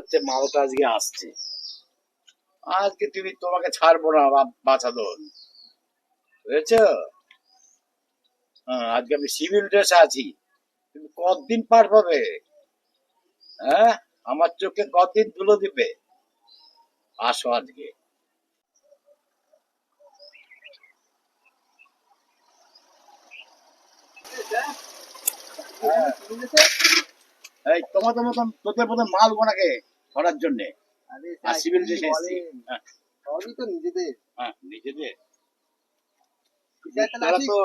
হচ্ছে মালটা আজকে আসছে। আজকে তুমি তোমাকে ছাড়বো না বা- বাঁচাদন বুঝেছ? হ্যাঁ আজকে আমি সিভিল ড্রেসে আছি। তুমি কতদিন পার পাবে? হ্যাঁ? আমার চোখে কতদিন তুলে দিবে? আসো আজকে। এই তোমাদের মতন তোদের মতন মাল বোনাকে করার জন্যে? আর সিভিল ড্রেসে হ্যাঁ। সবই তো নিজেদের। হ্যাঁ নিজেদের। ঠিক আছে, তাহলে তোরা আসি। তো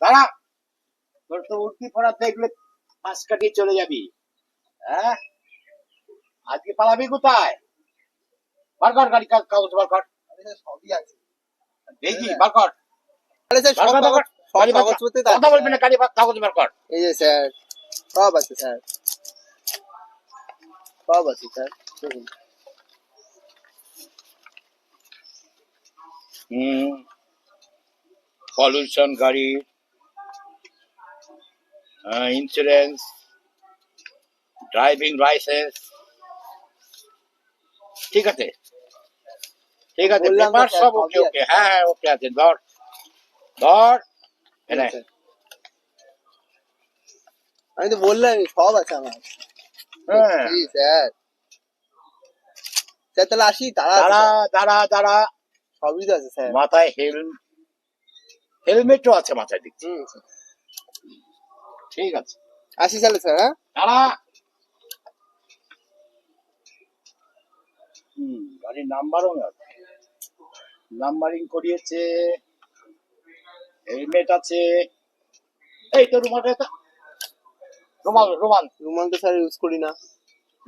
তোরা তোর তো উঠতি পড়া দেখলে পাঁচ কাটিয়ে চলে যাবি। হ্যাঁ? আজকে পালাবি কোথায়? বার কর গাড়ি কাগজ বার কর। সবই আছে। দেখি বার কর। আরে স্যার বার সব কর, বার কর। কাগজ- সব গাড়ি বার কর। কাগজপত্র তো কথা আছে, না কাগজ বার কর। এই যে স্যার সব আছে স্যার। সব আছে স্যার দেখুন। হুম। পলিউশন গাড়ি। ইন্স্যুরেন্স ড্রাইভিং লাইসেন্স ঠিক আছে। ঠিক আছে সব ওকে ওকে হ্যাঁ হ্যাঁ ওকে আছে। ধর ধর। আমি তো বললাম সব আছে আমার। হ্যাঁ। স্যার। স্যার তাহলে আসি তারা দাঁড়া দাঁড়া দাঁড়া। সবই তো আছে স্যার। মাথায় হেলমেট হেলমেটও আছে মাথায় দেখছি। ঠিক আছে। আসি তাহলে স্যার হ্যাঁ? দাঁড়া। হুম গাড়ির নাম্বারও নাম্বারিং করিয়েছে। হেলমেট আছে এই তো রুমালটা এটা। রুমাল রুমাল। রুমাল তো স্যার ইউজ করি না।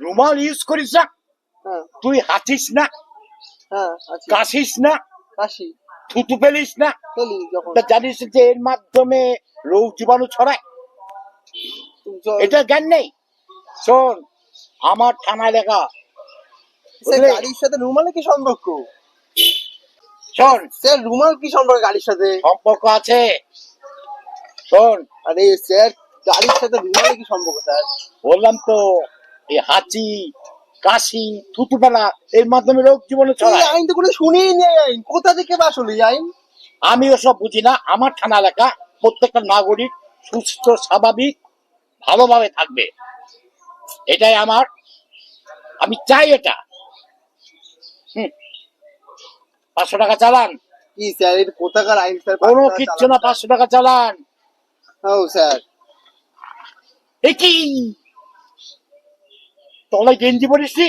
রুমাল ইউজ করিস না। হ্যাঁ। তুই হাঁচিস না। হ্যাঁ কাশিস না। আসি থুতু ফেলিস না। তা জানিস যে এর মাধ্যমে রোগ জীবাণু ছড়ায়? এটা জ্ঞান নেই। শোন আমার থানা এলাকা? গাড়ির সাথে রুমালে কি সম্পর্ক? শোন স্যার রুমাল কি সম্পর্ক গাড়ির সাথে? সম্পর্ক আছে। শোন আরে স্যার গাড়ির সাথে রুমালে কি সম্পর্ক স্যার? বললাম তো এই হাঁচি কাশি থুতু ফেলা এর মাধ্যমে রোগ এই ছড়ায়। আইন তো কোনো শুনেই নেই আইন। কোথা থেকে বা আসলে এই আইন? আমি ওসব বুঝি না। আমার থানা এলাকা প্রত্যেকটা নাগরিক সুস্থ স্বাভাবিক ভালোভাবে থাকবে। এটাই আমার। আমি চাই এটা হুম পাঁচশো টাকা চালান। কি স্যার এটা কোথাকার আইন স্যার? কোনো কিচ্ছু না পাঁচশো টাকা চালান। ও স্যার। কি তলায় গেঞ্জি পরিস নি?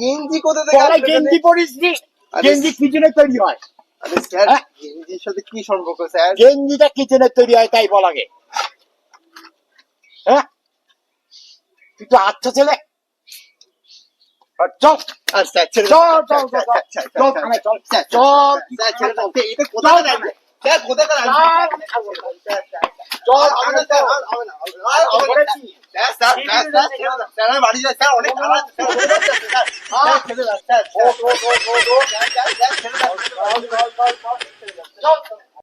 গেঞ্জি কোথা থেকে তলায় গেঞ্জি? পরিস নি? গেঞ্জি কিচেনে তৈরি হয়। আরে স্যার হ্যাঁ? গেঞ্জির সাথে কি সম্পর্ক স্যার? গেঞ্জিটা কিচেনে তৈরি হয় তাই বলা গে হ্যাঁ? তুই তো আচ্ছা ছেলে। চল চল, চল, চল, চল, চল, চল। হবে থানায় না, বাড়ি যাই, স্যার, অনেক